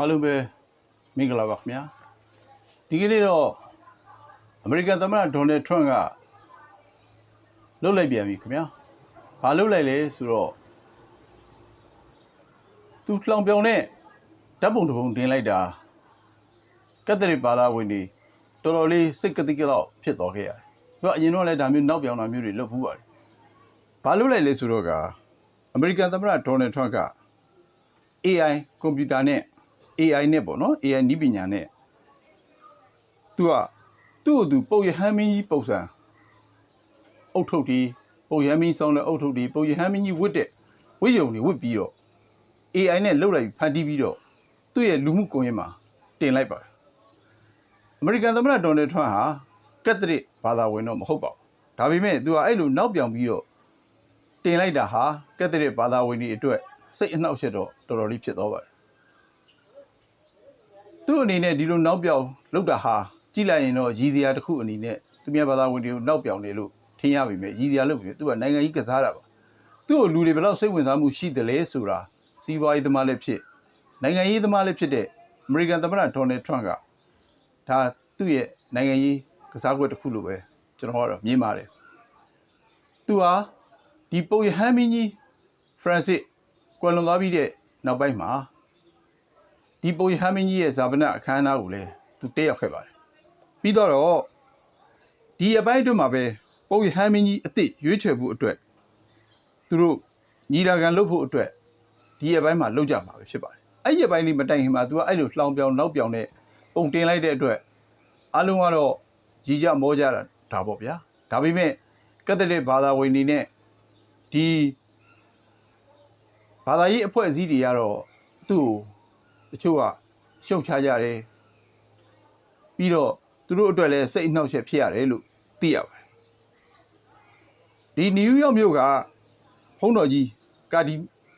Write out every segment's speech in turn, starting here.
အားလုံးပဲမင်္ဂလာပါခင်ဗျာဒီကနေ့တော့အမေရိကန်သမ္မတဒေါ်နယ်ထရန့်ကလှုပ်လိုက်ပြန်ပြီခင်ဗျာဘာလှုပ်လိုက်လဲဆိုတော့သူလှောင်ပြောင်တဲ့ဓာတ်ပုံတစ်ပုံတင်လိုက်တာကက်သလစ်ဘာသာဝင်တွေတော်တော်လေးစိတ်ကတိကတော့ဖြစ်သွားခဲ့ရတယ်သူကအရင်တော့လည်းဒါမျိုးနောက်ပြောင်တာမျိုးတွေလုပ်ဘူးပါတယ်ဘာလှုပ်လိုက်လဲဆိုတော့ကအမေရိကန်သမ္မတဒေါ်နယ်ထရန့်က AI ကွန်ပျူတာနဲ့ AI နဲ့ပေါ့နော် AI နည်းပညာနဲ့သူကသူ့ကိုသူပုတ်ရဟန်းမင်းကြီးပုံစံအုတ်ထုတ်တီပုတ်ရဟန်းမင်းဆောင်းတဲ့အုတ်ထုတ်တီပုတ်ရဟန်းမင်းကြီးဝတ်တဲ့ဝိယုံတွေဝတ်ပြီးတော့ AI နဲ့လှုပ်လိုက်ဖန်တီးပြီးတော့သူ့ရဲ့လူမှုကွန်ရက်မှာတင်လိုက်ပါတယ်အမေရိကန်သမ္မတဒေါ်နယ်ထရန့်ဟာကက်သလစ်ဘာသာဝင်တော့မဟုတ်ပါဘူးဒါပေမဲ့သူကအဲ့လိုနောက်ပြောင်ပြီးတော့တင်လိုက်တာဟာကက်သလစ်ဘာသာဝင်တွေအတွက်စိတ်အနှောက်အယှက်တော့တော်တော်လေးဖြစ်သွားပါတယ် သူ့အနေနဲ့ဒီလိုနောက်ပြောင်လောက်တာဟာကြည့်လိုက်ရင်တော့ရည်စရာတစ်ခုအနေနဲ့သူများဘာသာဝင်တွေကိုနောက်ပြောင်နေလို့ထင်ရပြီမဲ့ရည်စရာလို့ပြီသူကနိုင်ငံကြီးကစားတာပါသူ့ကိုလူတွေဘယ်တော့စိတ်ဝင်စားမှုရှိတယ်လဲဆိုတာစီးပွားရေးသမားလည်းဖြစ်နိုင်ငံရေးသမားလည်းဖြစ်တဲ့အမေရိကန်သမ္မတဒေါ်နယ်ထရန့်ကဒါသူ့ရဲ့နိုင်ငံရေးကစားကွက်တစ်ခုလို့ပဲကျွန်တော်ကတော့မြင်ပါတယ်သူဟာဒီပုပ်ရဟန်းမင်းကြီးဖရန်စစ်ကွယ်လွန်သွားပြီးတဲ့နောက်ပိုင်းမှာ ဒီပုံရဟန်းမင်းကြီးရဲ့ဇာပနအခမ်းအနားကိုလည်းသူတက်ရောက်ခဲ့ပါတယ်။ပြီးတော့ဒီအပိုင်းအတွင်းမှာပဲပုံရဟန်းမင်းကြီးအစ်စ်ရွေးချယ်ဖို့အတွက်သူတို့ညီလာခံလုပ်ဖို့အတွက်ဒီအပိုင်းမှာလုပ်ကြမှာပဲဖြစ်ပါတယ်။အဲ့ဒီအပိုင်းလေးမတိုင်ခင်မှာသူကအဲ့လိုလှောင်ပြောင်နောက်ပြောင်နဲ့ပုံတင်လိုက်တဲ့အတွက်အလုံးကတော့ကြီးကြမောကြတာဒါပေါ့ဗျာ။ဒါပေမဲ့ကက်သလစ်ဘာသာဝင်တွေနဲ့ဒီဘာသာရေးအဖွဲ့အစည်းတွေကတော့သူ့ကို တချို့ကရှုပ်ချကြတယ်ပြီးတော့သူတို့အတွက်လည်းစိတ်အနှောက်အယှက်ဖြစ်ရတယ်လို့သိရပါတယ်ဒီနယူးယောက်မြို့ကဖုန်းတော်ကြီးကာဒီ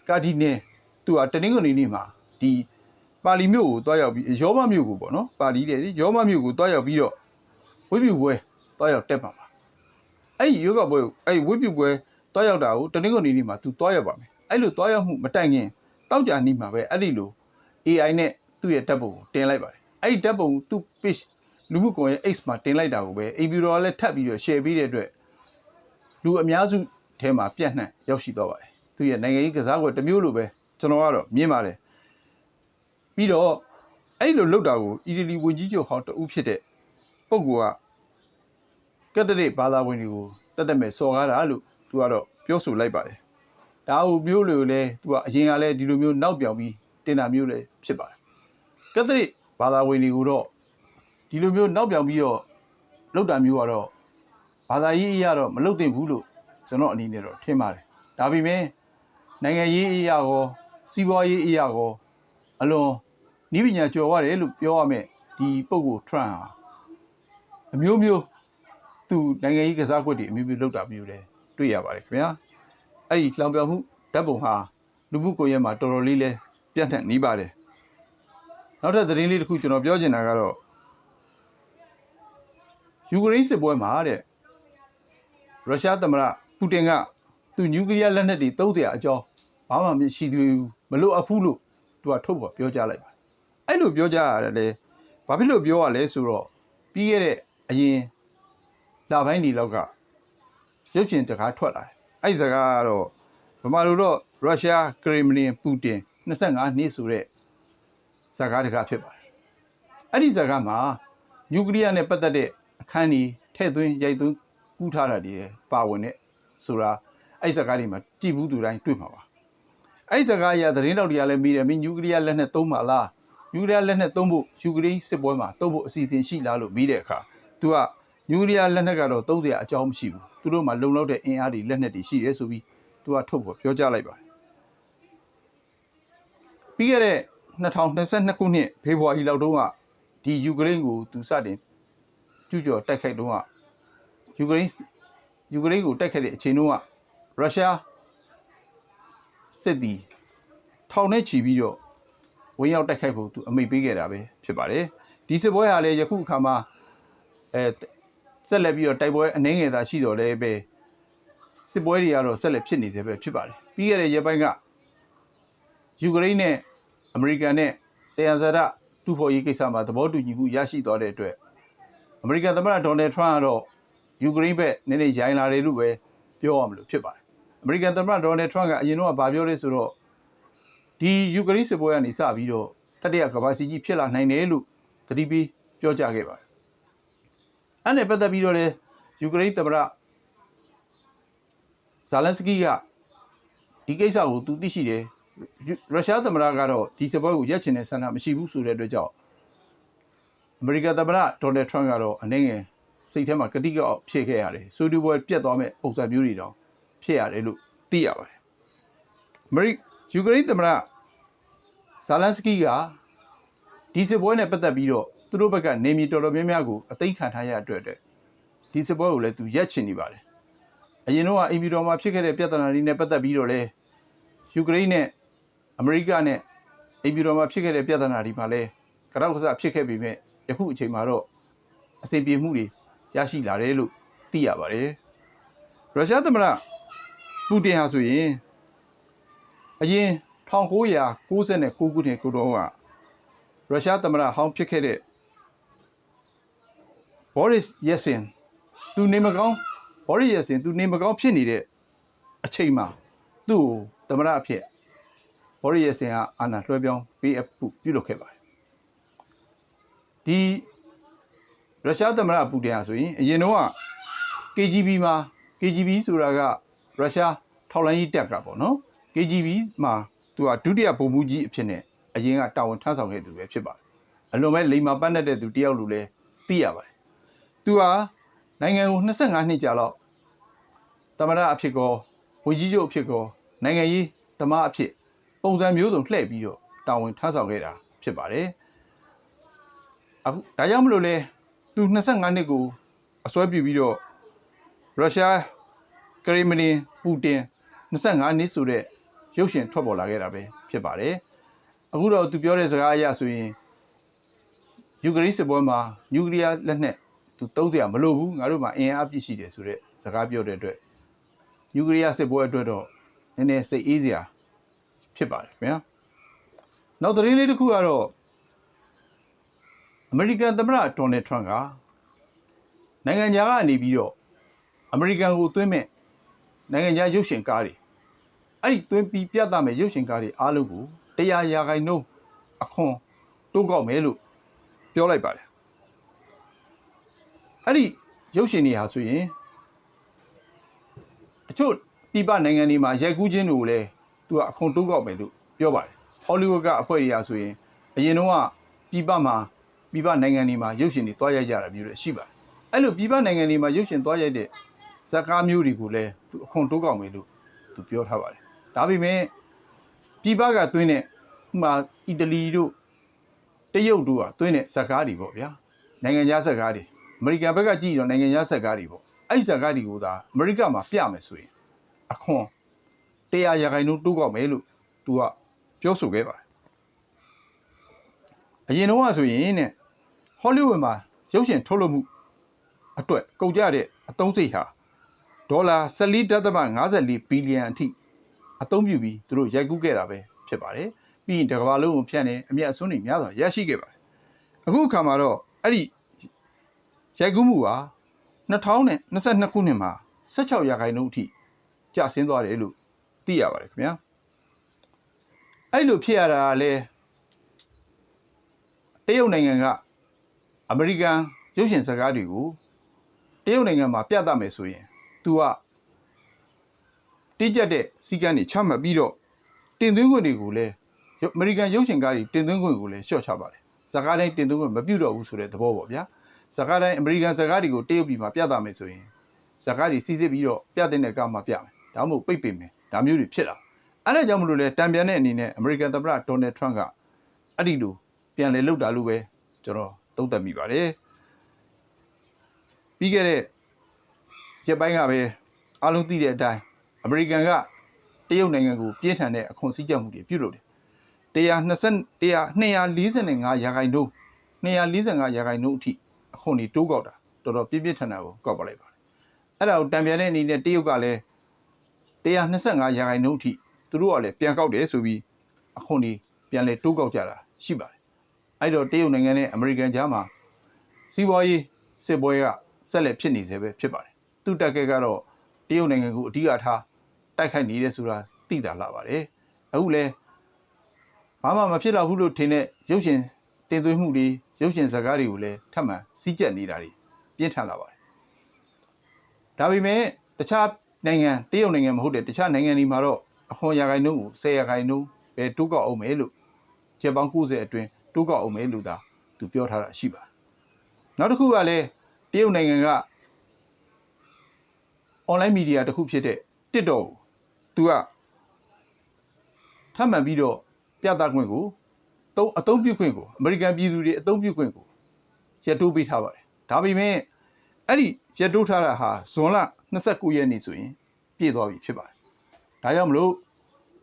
ကာဒီနယ်သူကတနင်္ဂနွေနေ့မှာဒီပါလီမြို့ကိုတွားရောက်ပြီးရောမမြို့ကိုပေါ့နော်ပါလီတဲ့ရောမမြို့ကိုတွားရောက်ပြီးတော့ဝိပုပွဲတွားရောက်တက်ပါမှာအဲ့ဒီယောဂပွဲကိုအဲ့ဒီဝိပုပွဲတွားရောက်တာကိုတနင်္ဂနွေနေ့မှာသူတွားရောက်ပါမယ်အဲ့လိုတွားရောက်မှုမတိုင်ခင်တောက်ကြနေ့မှာပဲအဲ့ဒီလို AI နဲ့သူ့ရဲ့ဓာတ်ပုံကိုတင်လိုက်ပါတယ်အဲ့ဒီဓာတ်ပုံသူ့ page လူမှုကွန်ရက် X မှာတင်လိုက်တာကိုပဲအိမ်ပြူတော်ကလည်းထပ်ပြီးတော့ share ပေးတဲ့အတွက်လူအများစုထဲမှာပြန့်နှံ့ရောက်ရှိသွားပါတယ်သူရဲ့နိုင်ငံရေးကစားကွက်တစ်မျိုးလိုပဲကျွန်တော်ကတော့မြင်ပါတယ်ပြီးတော့အဲ့လိုလုပ်တာကိုအီတလီဝန်ကြီးချုပ်ဟောင်းတဦးဖြစ်တဲ့ပုဂ္ဂိုလ်ကကက်သလစ်ဘာသာဝင်တွေကိုတတ်တတ်မဲ့စော်ကားတာလို့သူကတော့ပြောဆိုလိုက်ပါတယ်ဒါအုပ်မျိုးလိုလည်းသူကအရင်ကလည်းဒီလိုမျိုးနောက်ပြောင်ပြီး တင်တာမျိုးလည်းဖြစ်ပါတယ်ကက်သလစ်ဘာသာဝင်တွေကိုတော့ဒီလိုမျိုးနောက်ပြောင်ပြီးတော့လောက်တာမျိုးကတော့ဘာသာရေးအရာတော့မလုပ်သင့်ဘူးလို့ကျွန်တော်အနေနဲ့တော့ထင်ပါတယ်ဒါပေမဲ့နိုင်ငံရေးအရာကောစီးပွားရေးအရာကောအလွန်ဤပညာကျော်ရတယ်လို့ပြောရမယ်ဒီပုဂ္ဂိုလ်ထရန့်ဟာအမျိုးမျိုးသူနိုင်ငံရေးကစားကွက်တွေအမျိုးမျိုးလောက်တာမျိုးလည်းတွေ့ရပါတယ်ခင်ဗျာအဲ့ဒီလောင်ပြောင်မှုဓာတ်ပုံဟာလူမှုကွန်ရက်မှာတော်တော်လေးလဲ ပြန့်နှံ့နေပါတယ်နောက်ထပ်သတင်းလေးတစ်ခုကျွန်တော်ပြောချင်တာကတော့ယူကရိန်းစစ်ပွဲမှာတဲ့ရုရှားသမ္မတပူတင်ကသူနျူကလ িয়ার လက်နက်တွေတုံးစရာအကြောင်းဘာမှမရှိသေးဘူးမလို့အဖူးလို့သူကထုတ်ပေါ်ပြောကြားလိုက်ပါအဲ့လိုပြောကြားရတယ်လေဘာဖြစ်လို့ပြောရလဲဆိုတော့ပြီးခဲ့တဲ့အရင်လပိုင်းဒီလောက်ကရုပ်ရှင်တကားထွက်လာတယ်အဲ့ဒီစကားကတော့ ဗမာလိုတော့ရုရှားကရီမလင်ပူတင်25နှစ်ဆိုတဲ့ဇာကားတကားဖြစ်ပါတယ်။အဲ့ဒီဇာကားမှာနျူကလ িয়ার နဲ့ပတ်သက်တဲ့အခန်းကြီးထည့်သွင်းရိုက်သွင်းကူးထားတာတွေပါဝင်တဲ့ဆိုတာအဲ့ဇာကားတွေမှာကြည်ဘူးသူတိုင်းတွေ့မှာပါ။အဲ့ဇာကားရသတင်းတော်တွေကလည်းမိတယ်မင်းနျူကလ িয়ার လက်နဲ့သုံးပါလား။နျူကလ িয়ার လက်နဲ့သုံးဖို့ယူကရိန်းစစ်ပွဲမှာသုံးဖို့အစီအစဉ်ရှိလားလို့မိတဲ့အခါသူကနျူကလ িয়ার လက်နက်ကတော့သုံးစရာအကြောင်းမရှိဘူး။သူတို့မှာလုံလောက်တဲ့အင်အားတွေလက်နက်တွေရှိတယ်ဆိုပြီး तू ကထုတ်ဖို့ပြောကြားလိုက်ပါတယ်ပြီးခဲ့တဲ့2022ခုနှစ်ဖေဖော်ဝါရီလောက်တုန်းကဒီယူကရိန်းကိုသူစတင်ကျူးကျော်တိုက်ခိုက်တုန်းကယူကရိန်းယူကရိန်းကိုတိုက်ခိုက်တဲ့အချိန်တုန်းကရုရှားစစ်သည်ထောင်နဲ့ချီပြီးတော့ဝင်ရောက်တိုက်ခိုက်ဖို့သူအမိန့်ပေးခဲ့တာပဲဖြစ်ပါတယ်ဒီစစ်ပွဲဟာလည်းယခုအခါမှာအဲဆက်လက်ပြီးတော့တိုက်ပွဲအနှင်းငယ်သာရှိတော်လဲပဲ စစ်ပွဲတွေကတော့ဆက်လက်ဖြစ်နေသေးပဲဖြစ်ပါတယ်ပြီးခဲ့တဲ့ရက်ပိုင်းကယူကရိန်းနဲ့အမေရိကန်နဲ့တရားစရတူဖို့ရေးကိစ္စမှာသဘောတူညီမှုရရှိသွားတဲ့အတွက်အမေရိကန်သမ္မတဒေါ်နယ်ထရန့်ကတော့ယူကရိန်းဘက်နည်းနည်းရိုင်းလာတယ်လို့ပဲပြောရမလို့ဖြစ်ပါတယ်အမေရိကန်သမ္မတဒေါ်နယ်ထရန့်ကအရင်တော့ကပြောလဲဆိုတော့ဒီယူကရိန်းစစ်ပွဲကနေစပြီးတော့တတိယကမ္ဘာစီကြီးဖြစ်လာနိုင်တယ်လို့သတိပေးပြောကြားခဲ့ပါတယ်အဲ့နဲ့ပတ်သက်ပြီးတော့လေယူကရိန်းသမ္မတ ဇာလန်စကီကဒီကိစ္စကိုသူသိရှိတယ်ရုရှားသမ္မတကတော့ဒီစပွဲကိုရက်ချင်တဲ့ဆန္ဒမရှိဘူးဆိုတဲ့အတွက်ကြောင့်အမေရိကန်သမ္မတဒေါ်နယ်ထရန့်ကတော့အနေငယ်စိတ်ထဲမှာကတိကောက်ဖြစ်ခဲ့ရတယ်ဆိုဒီပွဲပြတ်သွားမဲ့ပုံစံမျိုးတွေတော့ဖြစ်ရတယ်လို့သိရပါတယ်အမေရိယူကရိန်းသမ္မတဇာလန်စကီကဒီစပွဲနဲ့ပတ်သက်ပြီးတော့သူတို့ဘက်ကနေမီတော်တော်များများကိုအသိခံထားရတဲ့အတွက်ဒီစပွဲကိုလည်းသူရက်ချင်နေပါတယ် အရင်တော့အင်ပီတော်မှာဖြစ်ခဲ့တဲ့ပြဿနာတွေနဲ့ပတ်သက်ပြီးတော့လေယူကရိန်းနဲ့အမေရိကနဲ့အင်ပီတော်မှာဖြစ်ခဲ့တဲ့ပြဿနာတွေမှာလည်းကြောက်ကစားဖြစ်ခဲ့ပေမဲ့ယခုအချိန်မှာတော့အစီပြေမှုတွေရရှိလာတယ်လို့သိရပါတယ်ရုရှားသမ္မတပူတင်ဟာဆိုရင်အရင်1996ခုနှစ်ကိုတော့ကရုရှားသမ္မတဟောင်းဖြစ်ခဲ့တဲ့ Boris Yeltsin သူနေမကောင်း Boris Yeltsin သူနေမကောင်းဖြစ်နေတဲ့အချိန်မှာသူ့ကိုသမ္မတအဖြစ် Boris Yeltsin ကအာဏာလွှဲပြောင်းပေးအပ်ပြုပြုလုပ်ခဲ့ပါတယ်ဒီရုရှားသမ္မတပူတင်ဟာဆိုရင်အရင်တော့က KGB မှာ KGB ဆိုတာကရုရှားထောက်လှမ်းရေးတပ်ကပေါ့နော် KGB မှာသူကဒုတိယဗိုလ်မှူးကြီးအဖြစ်နဲ့အရင်ကတာဝန်ထမ်းဆောင်ခဲ့သူပဲဖြစ်ပါတယ်အလွန်ပဲလိမ္မာပတ်တဲ့သူတယောက်လိုလည်းသိရပါတယ်သူဟာ နိုင်ငံကို25နှစ်ကြာလောက်သမ္မတအဖြစ်ကောဝန်ကြီးချုပ်အဖြစ်ကောနိုင်ငံရေးသမားအဖြစ်ပုံစံမျိုးစုံလှည့်ပြီးတော့တာဝန်ထမ်းဆောင်ခဲ့တာဖြစ်ပါတယ်အခုဒါကြောင့်မလို့လဲသူ25နှစ်ကိုအစွဲပြုပြီးတော့ရုရှားကရီမလင်ပူတင်25နှစ်ဆိုတဲ့ရုပ်ရှင်ထွက်ပေါ်လာခဲ့တာပဲဖြစ်ပါတယ်အခုတော့သူပြောတဲ့စကားအရဆိုရင်ယူကရိန်းစစ်ပွဲမှာနျူကလ িয়ার လက်နက် သူတုံးစရာမလိုဘူးငါတို့မှာအင်အားအပြည့်ရှိတယ်ဆိုတဲ့စကားပြောတဲ့အတွက်နျူကလ িয়ার စစ်ပွဲအတွက်တော့နည်းနည်းစိတ်အေးစရာဖြစ်ပါတယ်ခင်ဗျာနောက်သတင်းလေးတစ်ခုကတော့အမေရိကန်သမ္မတဒေါ်နယ်ထရန့်ကနိုင်ငံခြားကနေပြီးတော့အမေရိကန်ကိုသွင်းမဲ့နိုင်ငံခြားရုပ်ရှင်ကားတွေအဲ့ဒီသွင်းပြီးပြသမဲ့ရုပ်ရှင်ကားတွေအားလုံးကိုတရားရာခိုင်နှုန်းအခွန်တိုးကောက်မယ်လို့ပြောလိုက်ပါတယ် အဲ့ဒီရုပ်ရှင်တွေဟာဆိုရင်အချို့ပြည်ပနိုင်ငံတွေမှာရိုက်ကူးခြင်းတွေကိုလည်းသူကအခွန်တိုးကောက်မယ်လို့ပြောပါတယ်ဟောလိဝုဒ်ကအဖွဲ့တွေဟာဆိုရင်အရင်တော့ကပြည်ပမှာပြည်ပနိုင်ငံတွေမှာရုပ်ရှင်တွေတွားရိုက်ကြတာမျိုးတွေရှိပါတယ်အဲ့လိုပြည်ပနိုင်ငံတွေမှာရုပ်ရှင်တွားရိုက်တဲ့ဇာတ်ကားမျိုးတွေကိုလည်းသူအခွန်တိုးကောက်မယ်လို့သူပြောထားပါတယ်ဒါပေမဲ့ပြည်ပကသွင်းတဲ့ဥမာအီတလီတို့တရုတ်တို့ကသွင်းတဲ့ဇာတ်ကားတွေပေါ့ဗျာနိုင်ငံခြားဇာတ်ကားတွေ အမေရိကန်ဘက်ကကြည့်တော့နိုင်ငံခြားဇာတ်ကားတွေပေါ့အဲ့ဒီဇာတ်ကားတွေကိုသာအမေရိကမှာပြမယ်ဆိုရင်အခွန်တရားရာခိုင်နှုန်းတိုးကောက်မယ်လို့သူကပြောဆိုခဲ့ပါတယ်အရင်တော့ဆိုရင်တဲ့ဟောလိဝုဒ်မှာရုပ်ရှင်ထုတ်လုပ်မှုအတွက်ကုန်ကြတဲ့အသုံးစိတ်ဟာဒေါ်လာ14.54ဘီလီယံအထိအသုံးပြုပြီးသူတို့ရိုက်ကူးခဲ့တာပဲဖြစ်ပါတယ်ပြီးရင်တကဘာလုံးကိုဖြန့်နေအမျက်အစွန်းတွေများစွာရရှိခဲ့ပါတယ်အခုအခါမှာတော့အဲ့ဒီ ရိုက်ကူးမှုဟာ2022ခုနှစ်မှာ16ရာခိုင်နှုန်းအထိကျဆင်းသွားတယ်လို့သိရပါတယ်ခင်ဗျာအဲ့လိုဖြစ်ရတာကလည်းတရုတ်နိုင်ငံကအမေရိကန်ရုပ်ရှင်စကားတွေကိုတရုတ်နိုင်ငံမှာပြသမယ်ဆိုရင်သူကတိကျတဲ့စီကံတွေချမှတ်ပြီးတော့တင်သွင်းခွင့်တွေကိုလည်းအမေရိကန်ရုပ်ရှင်ကားတွေတင်သွင်းခွင့်ကိုလည်းလျှော့ချပါတယ်ဇကားတိုင်းတင်သွင်းခွင့်မပြုတော့ဘူးဆိုတဲ့သဘောပေါ့ဗျာ ဇကားတိုင်းအမေရိကန်ဇကားတွေကိုတရုတ်ပြည်မှာပြသမယ်ဆိုရင်ဇကားတွေစီစစ်ပြီးတော့ပြတဲ့ကားမှာပြမယ်ဒါမှမဟုတ်ပိတ်ပင်မယ်ဒါမျိုးတွေဖြစ်လာအဲ့ဒါကြောင့်မလို့လဲတံပြန်တဲ့အနေနဲ့အမေရိကန်သမ္မတဒေါ်နယ်ထရန့်ကအဲ့ဒီလိုပြန်လေလောက်တာလို့ပဲကျွန်တော်သုံးသပ်မိပါတယ်ပြီးခဲ့တဲ့ရက်ပိုင်းကပဲအားလုံးသိတဲ့အတိုင်းအမေရိကန်ကတရုတ်နိုင်ငံကိုပြင်းထန်တဲ့အခွန်စည်းကြပ်မှုတွေပြုလုပ်တယ်120 245ရာခိုင်နှုန်း245ရာခိုင်နှုန်းအထိ အခွန်တွေတိုးကောက်တာတော်တော်ပြင်းပြင်းထန်ထန်ကိုကောက်ပါလိုက်ပါတယ်အဲ့ဒါကိုတံပြန်တဲ့အနေနဲ့တရုတ်ကလည်း125ရာခိုင်နှုန်းအထိသူတို့ကလည်းပြန်ကောက်တယ်ဆိုပြီးအခွန်တွေပြန်လဲတိုးကောက်ကြတာရှိပါတယ်အဲ့တော့တရုတ်နိုင်ငံနဲ့အမေရိကန်ကြားမှာစီးပွားရေးစစ်ပွဲကဆက်လက်ဖြစ်နေသေးပဲဖြစ်ပါတယ်သူတက်ခဲ့ကတော့တရုတ်နိုင်ငံကိုအဓိကထားတိုက်ခိုက်နေတယ်ဆိုတာသိတာလာပါတယ်အခုလဲဘာမှမဖြစ်တော့ဘူးလို့ထင်တဲ့ရုပ်ရှင်တင်သွင်းမှုတွေ ရုပ်ရှင်ဇာတ်ကားတွေကိုလည်းထပ်မံစီးကျက်နေတာတွေပြင်းထန်လာပါတယ်ဒါပေမဲ့တခြားနိုင်ငံတရုတ်နိုင်ငံမဟုတ်တဲ့တခြားနိုင်ငံတွေမှာတော့အခွန်ရာခိုင်နှုန်းကို10ရာခိုင်နှုန်းပဲတိုးကောက်အောင်မယ်လို့ချက်ပေါင်း90အတွင်းတိုးကောက်အောင်မယ်လို့သာသူပြောထားတာရှိပါတယ်နောက်တစ်ခုကလည်းတရုတ်နိုင်ငံက online media တစ်ခုဖြစ်တဲ့ TikTok ကိုသူကထပ်မံပြီးတော့ပြသခွင့်ကို သုံးအသုံးပြုခွင့်ကိုအမေရိကန်ပြည်သူတွေအသုံးပြုခွင့်ကိုရက်တိုးပေးထားပါတယ်ဒါပေမဲ့အဲ့ဒီရက်တိုးထားတာဟာဇွန်လ29ရက်နေ့ဆိုရင်ပြည့်သွားပြီဖြစ်ပါတယ်ဒါကြောင့်မလို့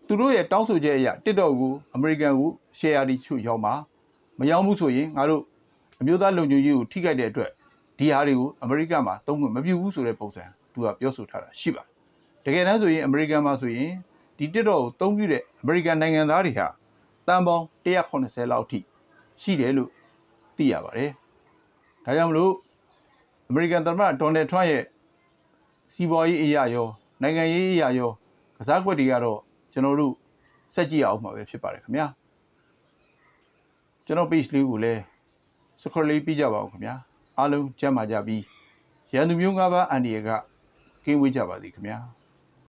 သူတို့ရဲ့တောင်းဆိုချက်အရ TikTok ကိုအမေရိကန်ကို share တီချုပ်ရောက်မှာမရောက်ဘူးဆိုရင်ငါတို့အမျိုးသားလုံခြုံရေးကိုထိခိုက်တဲ့အတွက်ဒီဟာတွေကိုအမေရိကန်မှာသုံးခွင့်မပြုဘူးဆိုတဲ့ပုံစံသူကပြောဆိုထားတာရှိပါတယ်တကယ်တမ်းဆိုရင်အမေရိကန်မှာဆိုရင်ဒီ TikTok ကိုသုံးပြုတဲ့အမေရိကန်နိုင်ငံသားတွေဟာ တန်ပေါင်း180လောက်အထိရှိတယ်လို့သိရပါတယ်ဒါကြောင့်မလို့အမေရိကန်သမ္မတဒေါ်နယ်ထရန့်ရဲ့စီးပွားရေးအရာရောနိုင်ငံရေးအရာရောကစားကွက်တွေကတော့ကျွန်တော်တို့စက်ကြည့်အောင်မှာပဲဖြစ်ပါတယ်ခင်ဗျာကျွန်တော် page လေးကိုလည်း subscribe လေးပြကြပါဦးခင်ဗျာအားလုံးကျမ်းမာကြပြီးရန်သူမျိုး၅ပါးအန်ဒီရကကင်းဝေးကြပါသည်ခင်ဗျာ